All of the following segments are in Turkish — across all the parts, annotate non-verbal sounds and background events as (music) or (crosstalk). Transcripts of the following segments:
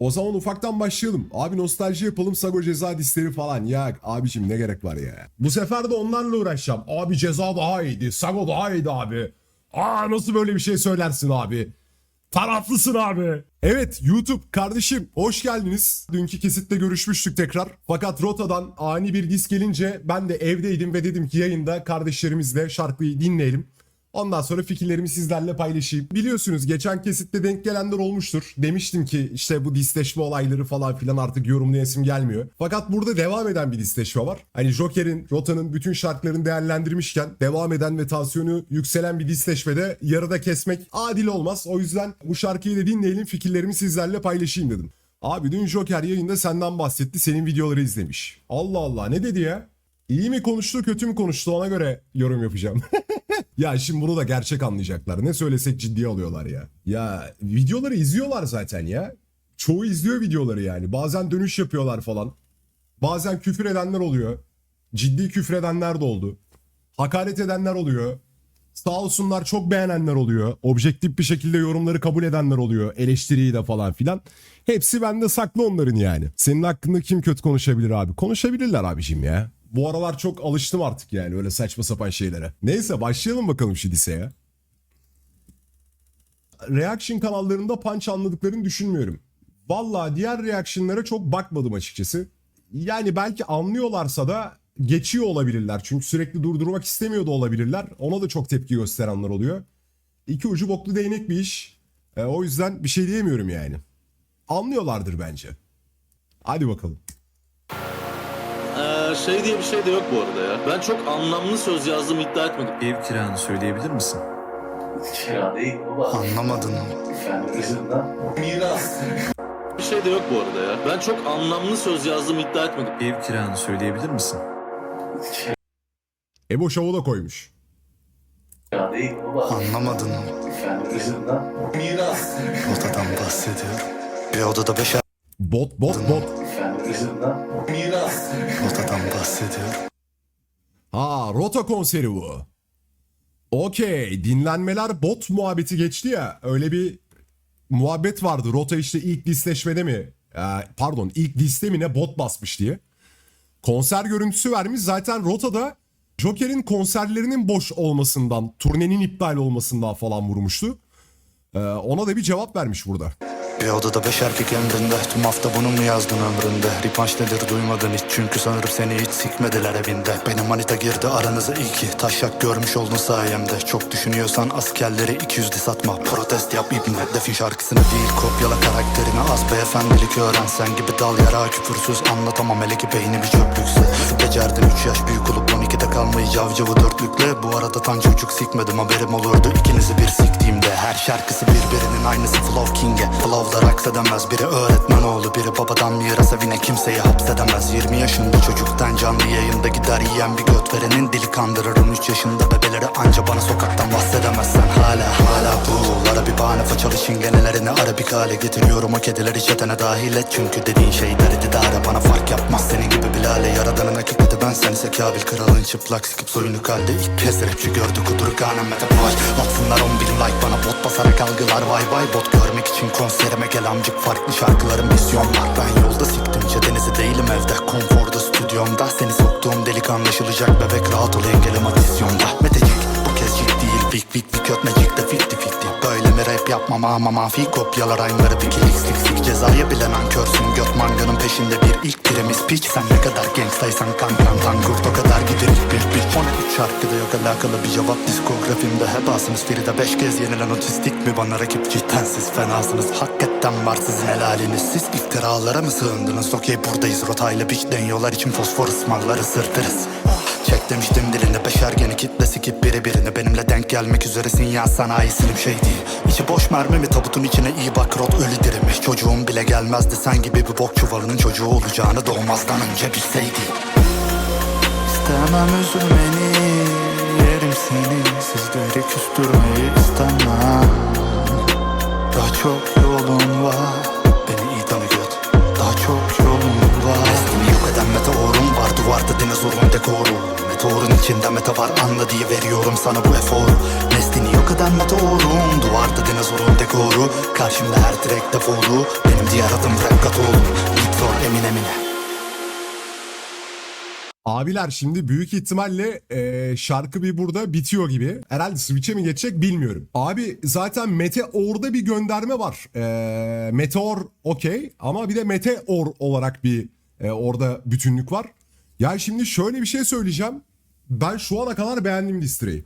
O zaman ufaktan başlayalım. Abi nostalji yapalım Sago ceza disleri falan. Ya abicim ne gerek var ya. Bu sefer de onlarla uğraşacağım. Abi ceza daha iyiydi. Sago daha iyiydi abi. Aa nasıl böyle bir şey söylersin abi. Taraflısın abi. Evet YouTube kardeşim hoş geldiniz. Dünkü kesitte görüşmüştük tekrar. Fakat Rota'dan ani bir disk gelince ben de evdeydim ve dedim ki yayında kardeşlerimizle şarkıyı dinleyelim. Ondan sonra fikirlerimi sizlerle paylaşayım. Biliyorsunuz geçen kesitte denk gelenler olmuştur. Demiştim ki işte bu disleşme olayları falan filan artık yorumlayasım gelmiyor. Fakat burada devam eden bir disleşme var. Hani Joker'in, Rota'nın bütün şarkılarını değerlendirmişken devam eden ve tansiyonu yükselen bir disleşmede yarıda kesmek adil olmaz. O yüzden bu şarkıyı da dinleyelim fikirlerimi sizlerle paylaşayım dedim. Abi dün Joker yayında senden bahsetti senin videoları izlemiş. Allah Allah ne dedi ya? İyi mi konuştu kötü mü konuştu ona göre yorum yapacağım. (laughs) ya şimdi bunu da gerçek anlayacaklar. Ne söylesek ciddiye alıyorlar ya. Ya videoları izliyorlar zaten ya. Çoğu izliyor videoları yani. Bazen dönüş yapıyorlar falan. Bazen küfür edenler oluyor. Ciddi küfür edenler de oldu. Hakaret edenler oluyor. Sağ olsunlar çok beğenenler oluyor. Objektif bir şekilde yorumları kabul edenler oluyor. Eleştiriyi de falan filan. Hepsi bende saklı onların yani. Senin hakkında kim kötü konuşabilir abi? Konuşabilirler abicim ya. Bu aralar çok alıştım artık yani öyle saçma sapan şeylere. Neyse başlayalım bakalım şu liseye. Reaction kanallarında punch anladıklarını düşünmüyorum. Valla diğer reaction'lara çok bakmadım açıkçası. Yani belki anlıyorlarsa da geçiyor olabilirler. Çünkü sürekli durdurmak istemiyor da olabilirler. Ona da çok tepki gösterenler oluyor. İki ucu boklu değnek bir iş. E, o yüzden bir şey diyemiyorum yani. Anlıyorlardır bence. Hadi bakalım. Şey diye bir şey de yok bu arada ya. Ben çok anlamlı söz yazdığımı iddia etmedim. Ev kiranı söyleyebilir misin? Kira değil baba. Anlamadın mı? Kızından miras. Bir şey de yok bu arada ya. Ben çok anlamlı söz yazdığımı iddia etmedim. Ev kiranı söyleyebilir misin? Ebo Show'u da koymuş. Kira değil baba. Anlamadın mı? Kızından miras. Odadan bahsediyorum. Bir odada beş Bot bot bot. Kızından miras. odadan bahsediyorum. Ha Rota konseri bu. Okey dinlenmeler bot muhabbeti geçti ya öyle bir muhabbet vardı. Rota işte ilk disleşmede mi Ee, pardon ilk liste mi ne bot basmış diye. Konser görüntüsü vermiş zaten Rota'da Joker'in konserlerinin boş olmasından turnenin iptal olmasından falan vurmuştu. Ee, ona da bir cevap vermiş burada. Bir odada beş erkek emrinde Tüm hafta bunu mu yazdın ömründe? Ripanç nedir duymadın hiç Çünkü sanırım seni hiç sikmediler evinde. Benim manita girdi aranıza iyi ki Taşak görmüş oldun sayemde. Çok düşünüyorsan askerleri 200 de satma. Protest yap ibne Defin şarkısını değil kopyala karakterini. Az beyefendilik öğren Sen gibi dal yara küfürsüz. Anlatamam hele ki beyni bir çöplükse becerdin 3 yaş büyük olup 12'de kalmayı Cavcavı dörtlükle. Bu arada tanca uçuk sikmedim haberim olurdu. İkinizi bir siktiğimde Her şarkısı birbirinin aynısı. Flow King'e Flow'da raks edemez Biri öğretmen oğlu biri babadan miras evine kimseyi hapsedemez. 20 yaşında çocuktan canlı yayında gider yiyen bir göt verenin dili kandırırım. 3 yaşında bebeleri anca bana sokaktan bahsedemezsen. Hala hala buğulara bir bahane façalı çingenelerini arabik hale getiriyorum. O kedileri çetene dahil et çünkü dediğin şeyler idare bana fark yapmaz. Senin gibi bilale yaradanın hakikleti ben sen ise kabil kralın çıplak sikip soyunu kaldı. İlk kez rapçi gördü kuduruk hanem mete boy Atsınlar 10 bin like bana bot basarak algılar vay vay. Bot görmek için konserime gel amcık farklı şarkılarım misyon var. Ben yolda siktim çetenizi değilim evde. Konforda stüdyomda Seni soktuğum delik anlaşılacak. Bebek rahat ol engelim adisyonda Metecik bu kez ciddi değil. Fik fik fik ötmecik de fikti fikti rap yapmam ama mafi kopyalar aynıları lik sik Cezayı bilen ankörsün. Göt manganın peşinde bir ilk piremiz piç Sen ne kadar gangstaysan kankan tankurt o kadar gider. İlk bir piç 13 şarkıda yok alakalı bir cevap diskografimde. Hep asınız Frida beş kez yenilen otistik mi? Bana rakip cidden siz fenasınız. Hakikaten var sizin helaliniz. Siz iftiralara mı sığındınız? Okey buradayız. Rotayla biç deniyorlar için fosfor ısmarları sırtırız demiştim dilinde beşergeni kitlesi ki biri birine Benimle denk gelmek üzeresin ya sanayisinin şey değil. İçi boş mermi mi tabutun içine iyi bak rot ölü dirimi Çocuğum bile gelmezdi sen gibi bir bok çuvalının çocuğu olacağını doğmazdan önce bilseydi. İstemem üzülmeni yerim seni. Sizleri küstürmeyi istemem. Daha çok yolun var Beni tanı göt Daha çok yolun var. Neslini yok eden meteorum var Duvarda dinozorun dekoru Meteorun içinde meta var anla diye veriyorum sana bu eforu Neslini yok eden meteorum Duvarda dinozorun dekoru Karşımda her track defolu Benim diğer adım rap kat oğlum Beat for Eminem'ine Abiler şimdi büyük ihtimalle e, şarkı bir burada bitiyor gibi. Herhalde Switch'e mi geçecek bilmiyorum. Abi zaten Meteor'da bir gönderme var. E, Meteor okey ama bir de Meteor olarak bir e, orada bütünlük var. Ya şimdi şöyle bir şey söyleyeceğim. Ben şu ana kadar beğendim listeyi.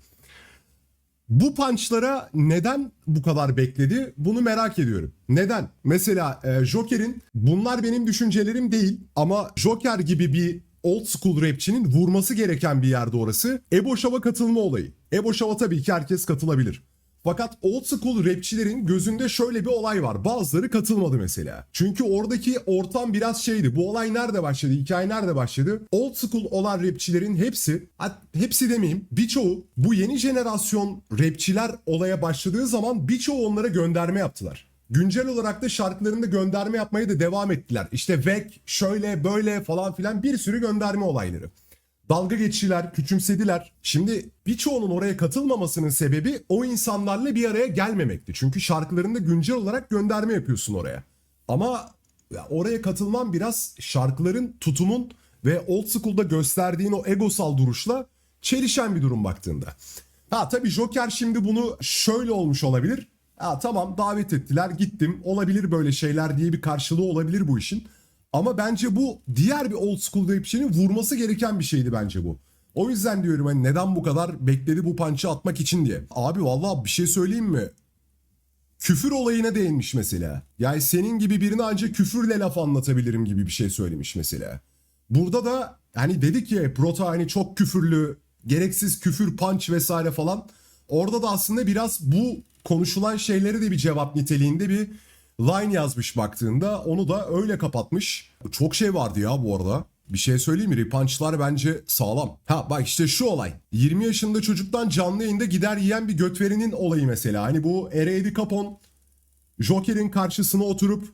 Bu punchlara neden bu kadar bekledi? Bunu merak ediyorum. Neden? Mesela e, Joker'in bunlar benim düşüncelerim değil ama Joker gibi bir old school rapçinin vurması gereken bir yerde orası. Ebo Şav'a katılma olayı. Ebo Şav'a tabii ki herkes katılabilir. Fakat old school rapçilerin gözünde şöyle bir olay var. Bazıları katılmadı mesela. Çünkü oradaki ortam biraz şeydi. Bu olay nerede başladı? Hikaye nerede başladı? Old school olan rapçilerin hepsi, hepsi demeyeyim, birçoğu bu yeni jenerasyon rapçiler olaya başladığı zaman birçoğu onlara gönderme yaptılar. Güncel olarak da şarkılarında gönderme yapmaya da devam ettiler. İşte Vek, şöyle böyle falan filan bir sürü gönderme olayları dalga geçtiler, küçümsediler. Şimdi birçoğunun oraya katılmamasının sebebi o insanlarla bir araya gelmemekti. Çünkü şarkılarında güncel olarak gönderme yapıyorsun oraya. Ama ya oraya katılman biraz şarkıların, tutumun ve old school'da gösterdiğin o egosal duruşla çelişen bir durum baktığında. Ha tabii Joker şimdi bunu şöyle olmuş olabilir. Ha tamam davet ettiler gittim olabilir böyle şeyler diye bir karşılığı olabilir bu işin. Ama bence bu diğer bir old school rapçinin vurması gereken bir şeydi bence bu. O yüzden diyorum hani neden bu kadar bekledi bu punch'ı atmak için diye. Abi vallahi bir şey söyleyeyim mi? Küfür olayına değinmiş mesela. Yani senin gibi birine ancak küfürle laf anlatabilirim gibi bir şey söylemiş mesela. Burada da hani dedik ya Proto hani çok küfürlü, gereksiz küfür, punch vesaire falan. Orada da aslında biraz bu konuşulan şeyleri de bir cevap niteliğinde bir line yazmış baktığında onu da öyle kapatmış. Çok şey vardı ya bu arada. Bir şey söyleyeyim mi? Repunch'lar bence sağlam. Ha bak işte şu olay. 20 yaşında çocuktan canlı yayında gider yiyen bir götverinin olayı mesela. Hani bu R.A.D. Capone Joker'in karşısına oturup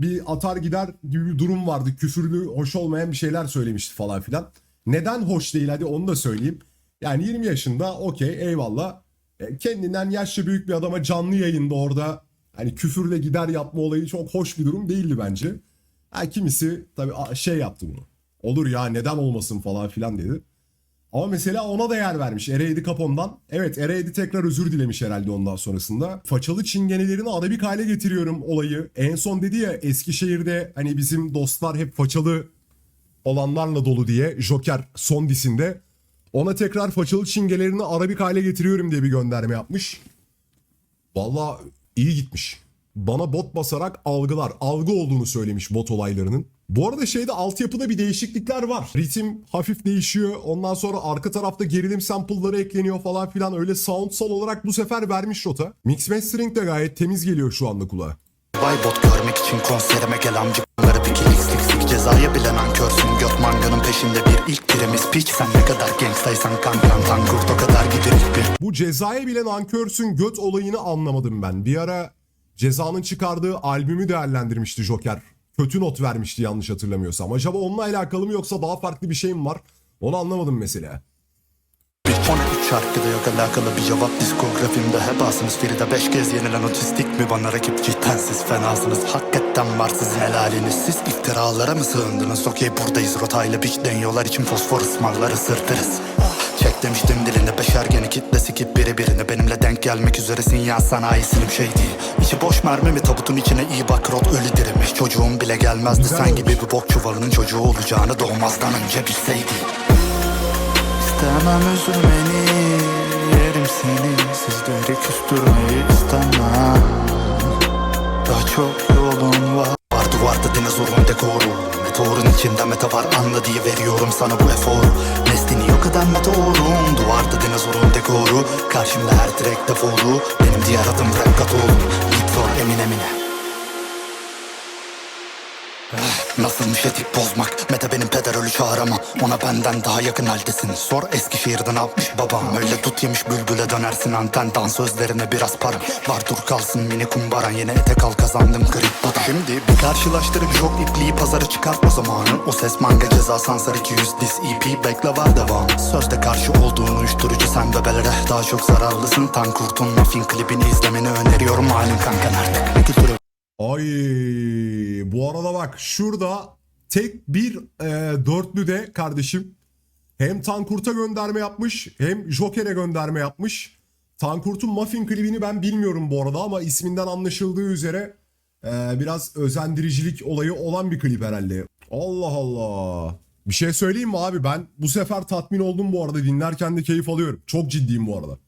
bir atar gider gibi bir durum vardı. Küfürlü, hoş olmayan bir şeyler söylemişti falan filan. Neden hoş değil hadi onu da söyleyeyim. Yani 20 yaşında okey eyvallah. E, Kendinden yaşça büyük bir adama canlı yayında orada hani küfürle gider yapma olayı çok hoş bir durum değildi bence. Ha, kimisi tabii şey yaptı bunu. Olur ya neden olmasın falan filan dedi. Ama mesela ona da yer vermiş R.A.D. Capone'dan. Evet R.A.D. tekrar özür dilemiş herhalde ondan sonrasında. Façalı çingenelerini arabik hale getiriyorum olayı. En son dedi ya Eskişehir'de hani bizim dostlar hep façalı olanlarla dolu diye Joker son disinde. Ona tekrar façalı çingelerini arabik hale getiriyorum diye bir gönderme yapmış. Valla iyi gitmiş. Bana bot basarak algılar, algı olduğunu söylemiş bot olaylarının. Bu arada şeyde altyapıda bir değişiklikler var. Ritim hafif değişiyor. Ondan sonra arka tarafta gerilim sample'ları ekleniyor falan filan. Öyle soundsal olarak bu sefer vermiş rota. Mix mastering de gayet temiz geliyor şu anda kulağa. Baybot görmek için konserime gel amcıkları piki lik sik Cezaya bilen ankörsün göt manganın peşinde bir ilk pirimiz piç Sen ne kadar gangstaysan kankan tankurt o kadar gider ilk bir Bu cezaya bilen ankörsün göt olayını anlamadım ben. Bir ara cezanın çıkardığı albümü değerlendirmişti Joker. Kötü not vermişti yanlış hatırlamıyorsam. Acaba onunla alakalı mı yoksa daha farklı bir şey mi var? Onu anlamadım mesela. Bir konu üç şarkıda yok alakalı bir cevap diskografimde. Hep asınız Feride beş kez yenilen otistik mi? Bana rakip cidden siz fenasınız. Hakikaten var sizin helaliniz. Siz iftiralara mı sığındınız? Okey buradayız. Rotayla biç deniyorlar için fosfor ısmarları sırtırız. Çek demiştim diline. Beşer geni kitlesi kip biri birine Benimle denk gelmek üzeresin ya sanayisinim şey değil. İçi boş mermi mi? Tabutun içine iyi bak rot ölü dirimi Çocuğum bile gelmezdi. Güzel. sen gibi bir bok çuvalının çocuğu olacağını doğmazdan önce bilseydi İstemem üzülmeni Yerim seni. Sizleri küstürmeyi istemem. Daha çok yolun var. Var duvarda dinozorun dekoru. Meteorun içinde meta var anla diye veriyorum sana bu eforu. Neslini yok eden meteorum Duvarda dinozorun dekoru. Karşımda her track defolu Benim diğer adım rap kat oğlum Beat for Eminem'ine Nasılmış etik bozmak? Mete benim peder ölü çağırama. Ona benden daha yakın haldesin. Sor Eskişehir'de ne yapmış babam? Öyle tut yemiş bülbüle dönersin anten. Dan sözlerine biraz para Var. Dur kalsın mini kumbaran Yine etek al kazandım kriptoda Şimdi bir karşılaştırıp çok ipliği pazarı çıkartma zamanı. O ses manga ceza sansar 200 dis EP bekle var devam. Sözde karşı olduğun uyuşturucu sen bebelere Daha çok zararlısın. Tan kurtun muffin klibini izlemeni öneriyorum Malum kankan artık. Kültürü Ay bu arada bak şurada tek bir e, dörtlü de kardeşim hem Tankurt'a gönderme yapmış hem Joker'e gönderme yapmış. Tankurt'un Muffin klibini ben bilmiyorum bu arada ama isminden anlaşıldığı üzere e, biraz özendiricilik olayı olan bir klip herhalde. Allah Allah. Bir şey söyleyeyim mi abi ben bu sefer tatmin oldum bu arada dinlerken de keyif alıyorum. Çok ciddiyim bu arada.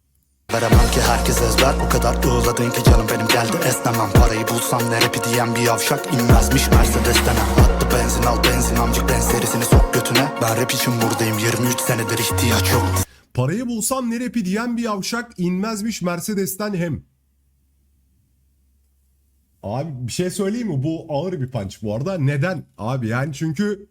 Veremem ki herkes ezber O kadar ığladın ki canım benim geldi esnemem Parayı bulsam ne rapi diyen bir yavşak inmezmiş Mercedes denen Attı benzin al benzin amcık ben serisini sok götüne Ben rap için buradayım 23 senedir ihtiyaç yok Parayı bulsam ne rapi diyen bir yavşak inmezmiş Mercedes'ten hem. Abi bir şey söyleyeyim mi? Bu ağır bir punch bu arada. Neden? Abi yani çünkü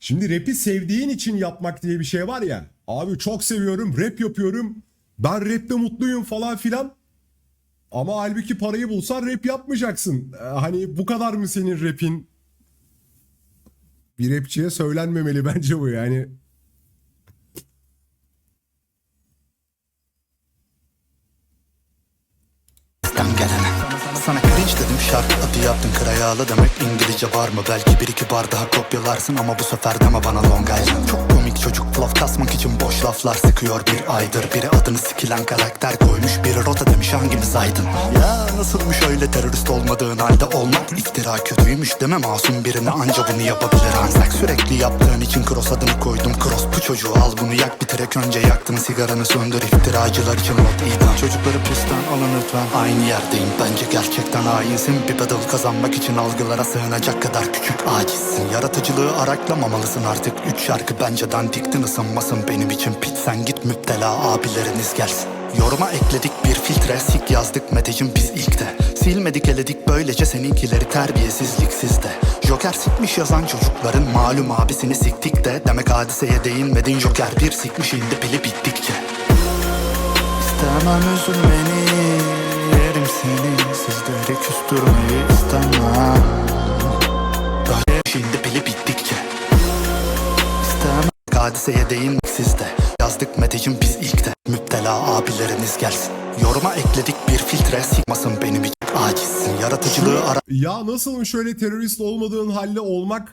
şimdi rap'i sevdiğin için yapmak diye bir şey var ya. Abi çok seviyorum, rap yapıyorum. Ben rapte mutluyum falan filan. Ama halbuki parayı bulsan rap yapmayacaksın. Ee, Hani bu kadar mı senin rap'in? Bir rapçiye söylenmemeli (laughs) bence bu yani. Sana cringe dedim şarkı adı yaptın krayalı demek İngilizce var mı? Belki bir iki bar daha kopyalarsın Ama bu sefer deme bana Long Island. Çok komik çocuk flop kasmak için boş laflar sıkıyor. Bir aydır Biri adını sikilen karakter koymuş. Biri rota demiş hangimiz aydın? Ya nasılmış öyle terörist olmadığın halde olmak? İftira kötüymüş deme masum birine. Anca bunu yapabilir Anzak sürekli yaptığın için cross adını koydum. Cross bu çocuğu al bunu yak. Bir terek önce yaktın sigaranı söndür. İftiracılar için not idam. Çocukları pistten alın lütfen. Aynı yerdeyim. Bence gerçekten hainsin. Bir battle kazanmak için algılara sığınacak kadar küçük acizsin. Yaratıcılığı araklamamalısın artık. Üç şarkı bence dandiktin ısınmasın benim için. Pit Sen git müptela abileriniz gelsin. Yoruma ekledik bir filtre Sik yazdık Meteciğim biz ilk de Silmedik eledik böylece seninkileri terbiyesizlik sizde. Joker sikmiş yazan çocukların malum abisini siktik de. Demek hadiseye değinmedin Joker bir sikmiş indi pili bittikçe. İstemem üzülmeni Sizleri küstürmeyi istemem. Böyle şimdi pili bittikçe İstemem. Hadiseye değin sizde. Yazdık Meteciğim biz ilk de. Müptela abileriniz gelsin. Yoruma ekledik bir filtre Sikmasın benim için acizsin. Yaratıcılığı ara Ya nasıl şöyle terörist olmadığın halde olmak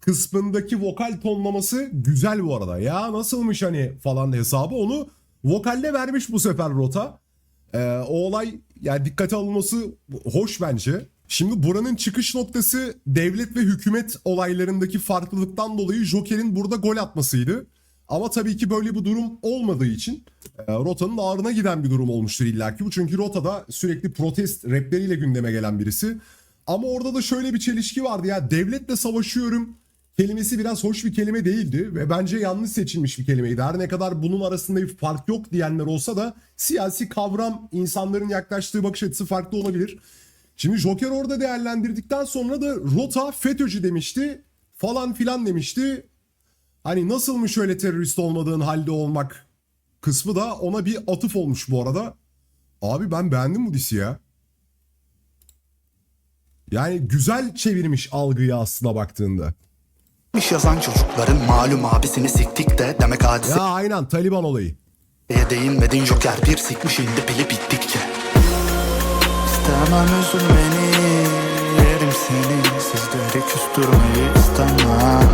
kısmındaki vokal tonlaması güzel bu arada. Ya nasılmış hani falan hesabı. Onu vokalle vermiş bu sefer Rota. Ee, o olay yani dikkate alınması hoş bence. Şimdi buranın çıkış noktası devlet ve hükümet olaylarındaki farklılıktan dolayı Joker'in burada gol atmasıydı. Ama tabii ki böyle bir durum olmadığı için e, Rota'nın ağrına giden bir durum olmuştur illaki bu. Çünkü Rota'da sürekli protest rapleriyle gündeme gelen birisi. Ama orada da şöyle bir çelişki vardı ya devletle savaşıyorum kelimesi biraz hoş bir kelime değildi ve bence yanlış seçilmiş bir kelimeydi. Her ne kadar bunun arasında bir fark yok diyenler olsa da siyasi kavram insanların yaklaştığı bakış açısı farklı olabilir. Şimdi Joker orada değerlendirdikten sonra da Rota FETÖ'cü demişti falan filan demişti. Hani nasılmış öyle terörist olmadığın halde olmak kısmı da ona bir atıf olmuş bu arada. Abi ben beğendim bu disi ya. Yani güzel çevirmiş algıyı aslına baktığında. Yazan çocukların malum abisini siktik de Demek hadiseye Ya aynen Taliban olayı. değinmedin Joker bir sikmiş indi pili bittikçe İstemem üzülmeni Yerim seni Sizleri küstürmeyi istemem.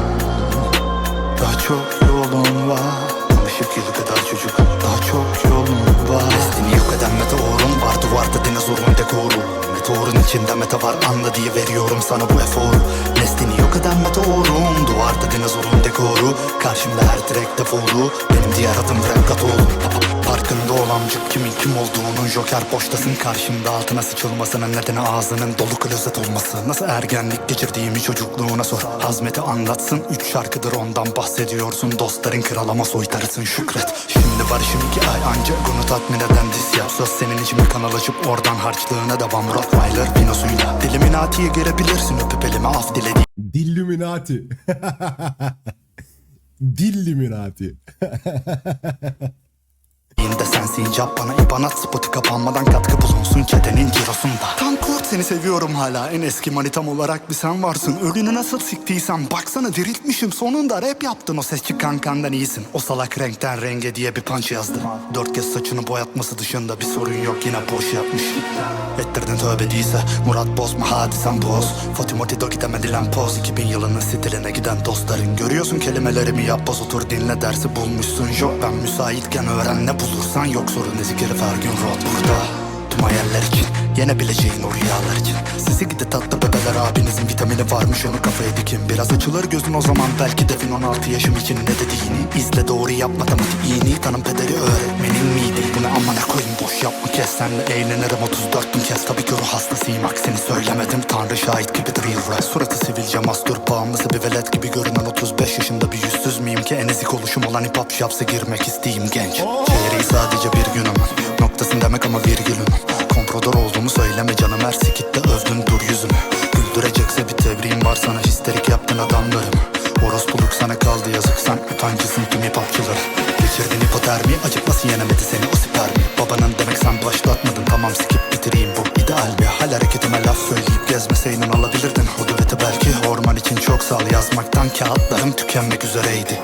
Daha çok yolun var Işık yılı kadar çocuk. Daha çok yolun var? Destini yok eden meteorun var. Duvarda dinozorun dekoru? Meteorun içinde meta var. Anla diye veriyorum sana bu eforu. Neslini yok eden meteorum. Duvarda dinozorun dekoru. Karşımda her direkt defolu Benim diğer adım rap kat oğlum Farkında olamcık kimin kim olduğunun joker boştasın. Karşımda altına sıçılmasının nedeni ağzının dolu klozet olması. Nasıl ergenlik geçirdiğimi çocukluğuna sor. Hazmeti anlatsın. Üç şarkıdır ondan bahsediyorsun. Dostların kralama soytarısın. Şükret. Şimdi barışım iki ay ancak bunu tatmin eden dis yap. Söz senin için bir kanal açıp oradan harçlığına devam. Rottweiler pinosuyla. Dilimin atiye girebilirsin. Öpüp elime af dilediğin Dilluminati. (laughs) Dilluminati. (laughs) de sensin cevap bana ibanat. Spotu kapanmadan katkı bulunsun çetenin cirosunda Tankurt seni seviyorum hala. En eski manitam olarak bir sen varsın. Ölünü nasıl siktiysem baksana diriltmişim. Sonunda rap yaptın o ses çıkan kandan iyisin. O salak renkten renge diye bir punch yazdı. Dört kez saçını boyatması dışında bir sorun yok yine boş yapmış. Ettirdin tövbe değilse Murat bozma hadi sen boz. Fatimoti do gidemedilen poz. 2000 yılının stiline giden dostların Görüyorsun kelimelerimi yapboz. Otur dinle dersi bulmuşsun. Yok ben müsaitken öğren ne bulursan Yok sorun ezik herif her gün rot burada. Tüm hayaller için Yenebileceğin o rüyalar için. Sizi gidi tatlı bebeler abinizin vitamini varmış onu kafaya dikin. Biraz açılır gözün o zaman belki devin 16 yaşım için. Ne dediğini İzle doğru yap matematik iyiliği tanım pederi öğretmenin miydi? Bu ne amına koyayım boş yapma kes senle eğlenirim 34 bin kez Tabii ki ruh hastasıyım aksini söylemedim. Tanrı şahit gibidir real rap Suratı sivilce mastür bağımlısı bir velet gibi görünen 35 yaşında bir yüzsüz miyim ki? En ezik oluşum olan hip hop şapsa girmek isteyeyim genç. Çeyreği sadece bir günüm. Noktasın demek ama virgülüm. Komprador olduğumu söyleme canım her sikitte övdün dur yüzümü Güldürecekse bir tebriğim var sana histerik yaptın adamlarım. Orospuluk sana kaldı yazık sen utancısın tüm hip hopçıları Geçirdin hipotermi acıkması yenemedi seni o spermi Babanın demek sen başlatmadın tamam skip bitireyim. Bu ideal bir hal hareketime laf söyleyip gezmeseydin alabilirdin. O düveti belki Orman için çok sağ yazmaktan kağıtlarım tükenmek üzereydi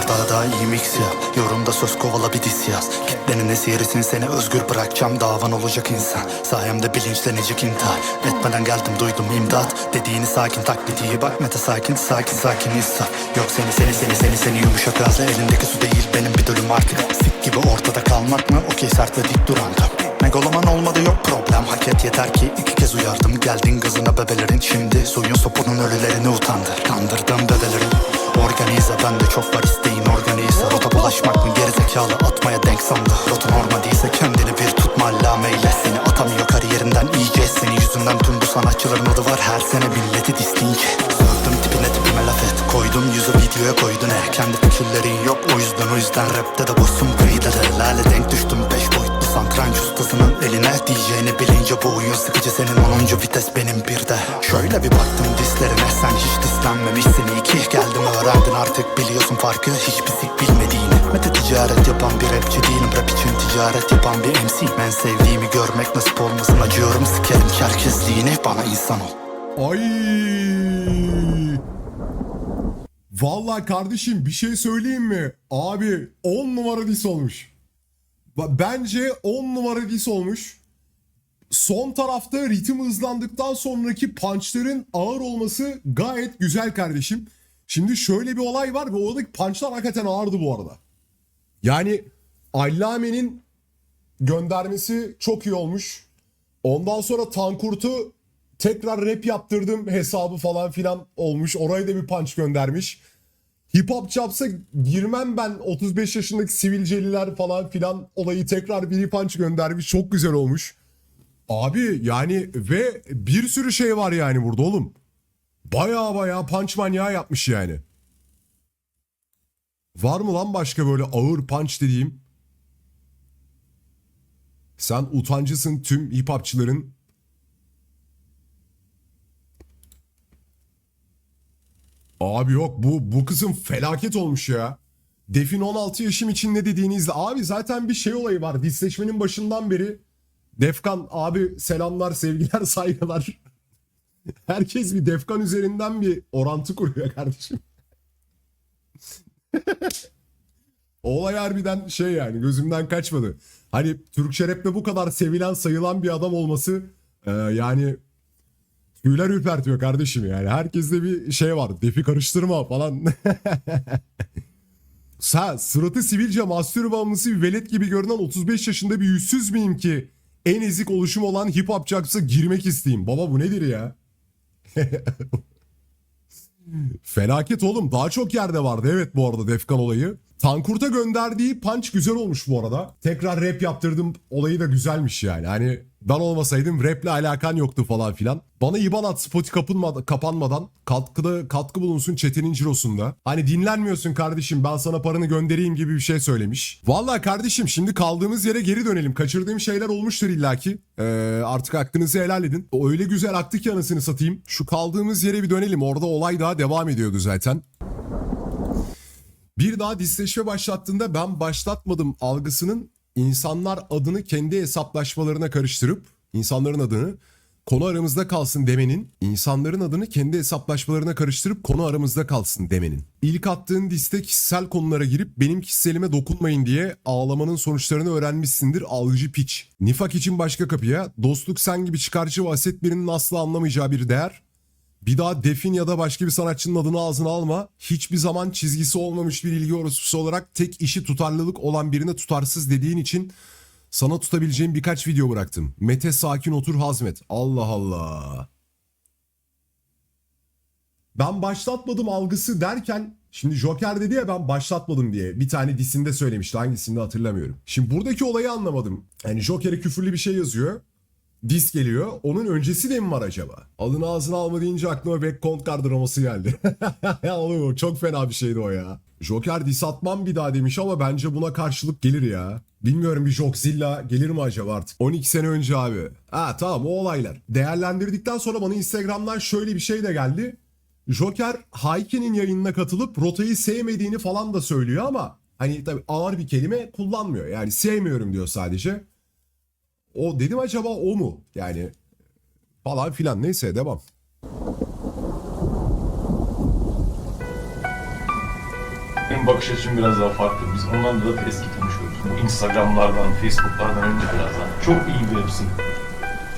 Otur daha daha iyi mix yap. Yorumda söz kovala bir dis yaz. Kitlenin esirisin seni özgür bırakacağım. Davan olacak insan. Sayemde bilinçlenecek intihar. Etmeden geldim duydum imdat. Dediğini sakin taklidi Bak. Mete sakin sakin sakin insan Yok seni seni seni seni seni yumuşak ağzı Elindeki su değil benim bir dölüm artık. Sik gibi ortada kalmak mı? Okey sert ve dik durandım Megaloman olmadı yok problem. Hak et yeter ki iki kez uyardım. Geldin gazına bebelerin. Şimdi Suyun sopunun ölülerini utandır. Kandırdım bebelerin. Organize bende çok var mı gerizekalı atmaya denk sandı. Rota normal değilse kendini bir tutma allameyle Seni atamıyor. Kariyerinden iyice Senin yüzünden tüm bu sanatçıların adı var. Her sene milleti disleyince Sövdüm tipine tipime laf et. Koydum yüzü videoya koydu ne Kendi fikirlerin yok o yüzden o yüzden rapte de boşsun kıyıda de. Lale denk düştüm beş boyutlu santranç ustasının eline Diyeceğini bilince bu oyun sıkıcı. Senin 10. vites benim bir de. Şöyle bir baktım dislerine sen hiç dislenmemişsin. İyi ki Geldim öğrendin. Artık biliyorsun farkı hiçbir sik bilmediğini. Mete ticaret yapan bir rapçi değilim. Rap için ticaret yapan bir MC Ben sevdiğimi görmek nasip olmasın. Acıyorum Sikerim herkesliğini bana insan ol. Ay. Vallahi kardeşim bir şey söyleyeyim mi? Abi 10 numara dis olmuş. Bence 10 numara dis olmuş. Son tarafta ritim hızlandıktan sonraki punchların ağır olması gayet güzel kardeşim. Şimdi şöyle bir olay var ve oradaki punchlar hakikaten ağırdı bu arada. Yani Allame'nin göndermesi çok iyi olmuş. Ondan sonra Tankurt'u tekrar rap yaptırdım hesabı falan filan olmuş. Oraya da bir punch göndermiş. Hip Hop Chaps'a girmem ben 35 yaşındaki sivilceliler falan filan olayı tekrar bir punch göndermiş. Çok güzel olmuş. Abi yani ve bir sürü şey var yani burada oğlum. Baya baya punch manyağı yapmış yani. Var mı lan başka böyle ağır punch dediğim? Sen utancısın tüm hip hopçıların. Abi yok bu bu kızım felaket olmuş ya. Defin 16 yaşım için ne dediğinizde abi zaten bir şey olayı var. Disleşmenin başından beri Defkan abi selamlar sevgiler (laughs) saygılar. Herkes bir Defkan üzerinden bir orantı kuruyor kardeşim. (laughs) Olay harbiden şey yani gözümden kaçmadı. Hani Türkçe rapte bu kadar sevilen sayılan bir adam olması e, yani tüyler ürpertiyor kardeşim yani. Herkeste bir şey var. Defi karıştırma falan. (laughs) Sa suratı sivilce mastür bağımlısı bir velet gibi görünen 35 yaşında bir yüzsüz miyim ki en ezik oluşum olan hip hop çaksa girmek isteyeyim. Baba bu nedir ya? (laughs) Felaket oğlum. Daha çok yerde vardı evet bu arada Defkan olayı. Tankurt'a gönderdiği punch güzel olmuş bu arada. Tekrar rap yaptırdım olayı da güzelmiş yani. Hani ben olmasaydım raple alakan yoktu falan filan. Bana IBAN at Spotify kapanmadan, katkıda katkı bulunsun chatinin cirosunda. Hani dinlenmiyorsun kardeşim ben sana paranı göndereyim gibi bir şey söylemiş. Vallahi kardeşim şimdi kaldığımız yere geri dönelim. Kaçırdığım şeyler olmuştur illaki. Ee, artık hakkınızı helal edin. O öyle güzel aktı ki anasını satayım. Şu kaldığımız yere bir dönelim. Orada olay daha devam ediyordu zaten. Bir daha disleşme başlattığında ben başlatmadım algısının insanlar adını kendi hesaplaşmalarına karıştırıp insanların adını konu aramızda kalsın demenin insanların adını kendi hesaplaşmalarına karıştırıp konu aramızda kalsın demenin. İlk attığın diste kişisel konulara girip benim kişiselime dokunmayın diye ağlamanın sonuçlarını öğrenmişsindir algıcı piç. Nifak için başka kapıya dostluk sen gibi çıkarcı ve birinin asla anlamayacağı bir değer bir daha Defin ya da başka bir sanatçının adını ağzına alma. Hiçbir zaman çizgisi olmamış bir ilgi orospusu olarak tek işi tutarlılık olan birine tutarsız dediğin için sana tutabileceğim birkaç video bıraktım. Mete sakin otur hazmet. Allah Allah. Ben başlatmadım algısı derken şimdi Joker dedi ya ben başlatmadım diye bir tane disinde söylemişti hangisinde hatırlamıyorum. Şimdi buradaki olayı anlamadım. Yani Joker'e küfürlü bir şey yazıyor. Dis geliyor. Onun öncesi de mi var acaba? Adını ağzına alma deyince aklıma Back Card draması geldi. ya (laughs) oğlum çok fena bir şeydi o ya. Joker dis atmam bir daha demiş ama bence buna karşılık gelir ya. Bilmiyorum bir Jockzilla gelir mi acaba artık? 12 sene önce abi. Ha tamam o olaylar. Değerlendirdikten sonra bana Instagram'dan şöyle bir şey de geldi. Joker Hayke'nin yayınına katılıp rotayı sevmediğini falan da söylüyor ama hani tabii ağır bir kelime kullanmıyor. Yani sevmiyorum diyor sadece. O dedim acaba o mu? Yani falan filan neyse devam. Benim bakış açım biraz daha farklı. Biz ondan da eski tanışıyoruz. Bu Instagram'lardan, Facebook'lardan önce biraz daha. Çok iyi bir hepsi.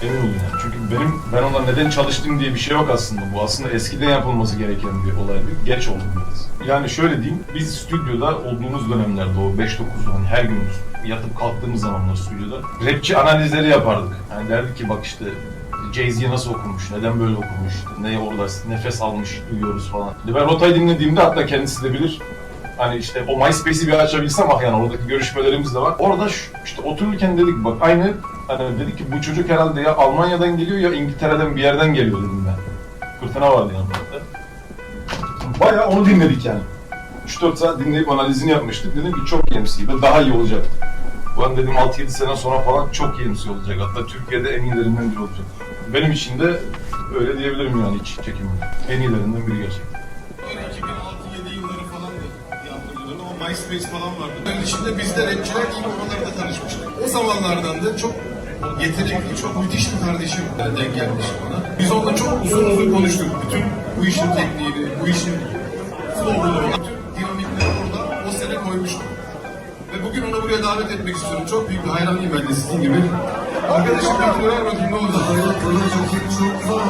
Emin olun yani. Çünkü benim, ben onunla neden çalıştım diye bir şey yok aslında. Bu aslında eskiden yapılması gereken bir olaydı. Geç oldu biraz. Yani şöyle diyeyim, biz stüdyoda olduğumuz dönemlerde o 5-9 hani her gün yatıp kalktığımız zamanlar stüdyoda rapçi analizleri yapardık. Yani derdik ki bak işte Jay-Z nasıl okumuş, neden böyle okumuş, ne orada nefes almış duyuyoruz falan. Ben rotayı dinlediğimde hatta kendisi de bilir. Hani işte o MySpace'i bir açabilsem ah yani oradaki görüşmelerimiz de var. Orada şu, işte otururken dedik bak aynı hani dedik ki bu çocuk herhalde ya Almanya'dan geliyor ya İngiltere'den bir yerden geliyor dedim ben. Fırtına vardı yanında. Bayağı onu dinledik yani. 3-4 saat dinleyip analizini yapmıştık. Dedim ki çok MC ve daha iyi olacak. Ben dedim 6-7 sene sonra falan çok MC olacak. Hatta Türkiye'de en iyilerinden biri olacak. Benim için de öyle diyebilirim yani hiç çekinmeden. En iyilerinden biri gerçekten. 2006-7 yılları falan da yaptığımız ama MySpace falan vardı. Onun dışında biz de rapçiler ilk oralarda tanışmıştık. O zamanlardan da çok yetenekli, çok müthiş bir kardeşim denk gelmişti bana. Biz onunla çok uzun uzun konuştuk. Bütün bu işin tekniğini, bu işin flow'unu, bütün dinamikleri orada o sene koymuştuk. Ve bugün onu buraya davet etmek istiyorum. Çok büyük bir hayranıyım ben de sizin gibi. Arkadaşım bir ver bakayım ne oldu? Hayat böyle çok iyi, çok zor.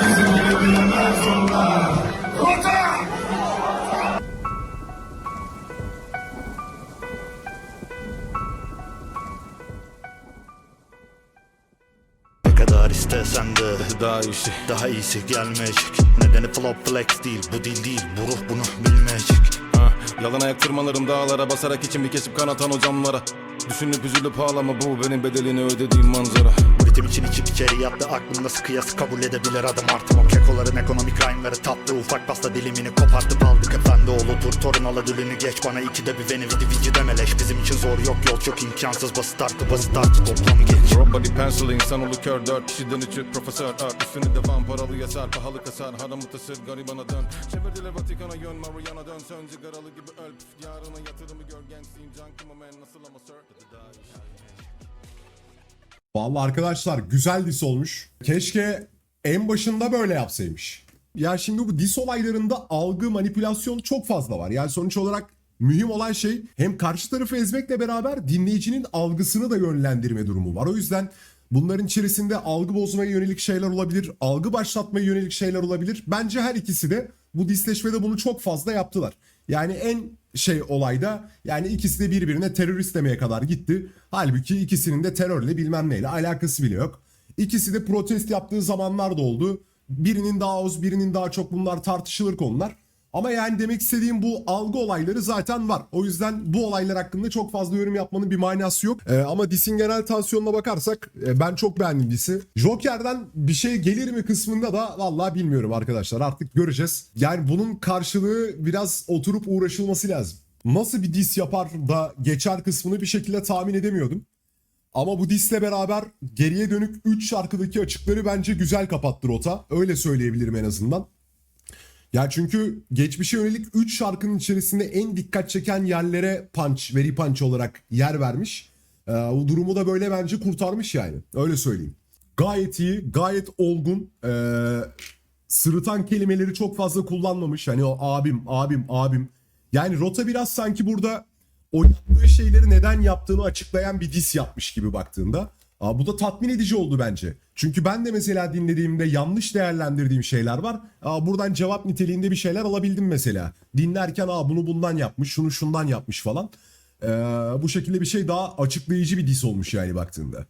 Bizim gibi bilinler iyisi daha iyisi gelmeyecek. Nedeni flop flex değil. Bu dil değil bu ruh bunu bilmeyecek. Ha, Yalan ayak tırmalarım dağlara Basarak içimi kesip kanatan o camlara Düşünüp üzülüp ağlama bu benim bedelini ödediğim manzara. Ritim için içip içeri yattı aklımda sıkı yası kabul edebilir adım artım kekoların ekonomik rhyme'ları tatlı ufak pasta dilimini kopartıp aldık Efendi oğlu. Dur torun aladülünü geç bana ikide bir beni vidi vici demeleş Bizim için zor yok yol çok imkansız basit artı basit artı toplamı geç. Robody penciling sanolu kör dört kişiden üçü profesör. Art Üstünü devam paralı yasar pahalı kasar. Haram mutasır garibana dön. Çevirdiler Vatikan'a yön Mariana dön. Sön cigaralı gibi öl Yarına yatırımı gör. Gençliğin can kim man nasıl ama sir. Vallahi arkadaşlar güzel dis olmuş. Keşke en başında böyle yapsaymış. Ya şimdi bu dis olaylarında algı manipülasyon çok fazla var. Yani sonuç olarak mühim olan şey hem karşı tarafı ezmekle beraber dinleyicinin algısını da yönlendirme durumu var. O yüzden bunların içerisinde algı bozmaya yönelik şeyler olabilir, algı başlatmaya yönelik şeyler olabilir. Bence her ikisi de bu disleşmede bunu çok fazla yaptılar. Yani en şey olayda yani ikisi de birbirine terörist demeye kadar gitti. Halbuki ikisinin de terörle bilmem neyle alakası bile yok. İkisi de protest yaptığı zamanlar da oldu. birinin daha az birinin daha çok bunlar tartışılır konular. Ama yani demek istediğim bu algı olayları zaten var. O yüzden bu olaylar hakkında çok fazla yorum yapmanın bir manası yok. Ee, ama Dis'in genel tansiyonuna bakarsak e, ben çok beğendim Dis'i. Joker'den bir şey gelir mi kısmında da vallahi bilmiyorum arkadaşlar artık göreceğiz. Yani bunun karşılığı biraz oturup uğraşılması lazım. Nasıl bir dis yapar da geçer kısmını bir şekilde tahmin edemiyordum. Ama bu disle beraber geriye dönük 3 şarkıdaki açıkları bence güzel kapattı Rota. Öyle söyleyebilirim en azından. Ya çünkü geçmişe yönelik 3 şarkının içerisinde en dikkat çeken yerlere punch, veri punch olarak yer vermiş. Ee, bu durumu da böyle bence kurtarmış yani. Öyle söyleyeyim. Gayet iyi, gayet olgun. Ee, sırıtan kelimeleri çok fazla kullanmamış. Hani o abim, abim, abim. Yani Rota biraz sanki burada o yaptığı şeyleri neden yaptığını açıklayan bir dis yapmış gibi baktığında. Aa, bu da tatmin edici oldu bence. Çünkü ben de mesela dinlediğimde yanlış değerlendirdiğim şeyler var. Aa, buradan cevap niteliğinde bir şeyler alabildim mesela. Dinlerken Aa, bunu bundan yapmış, şunu şundan yapmış falan. Ee, bu şekilde bir şey daha açıklayıcı bir dis olmuş yani baktığında.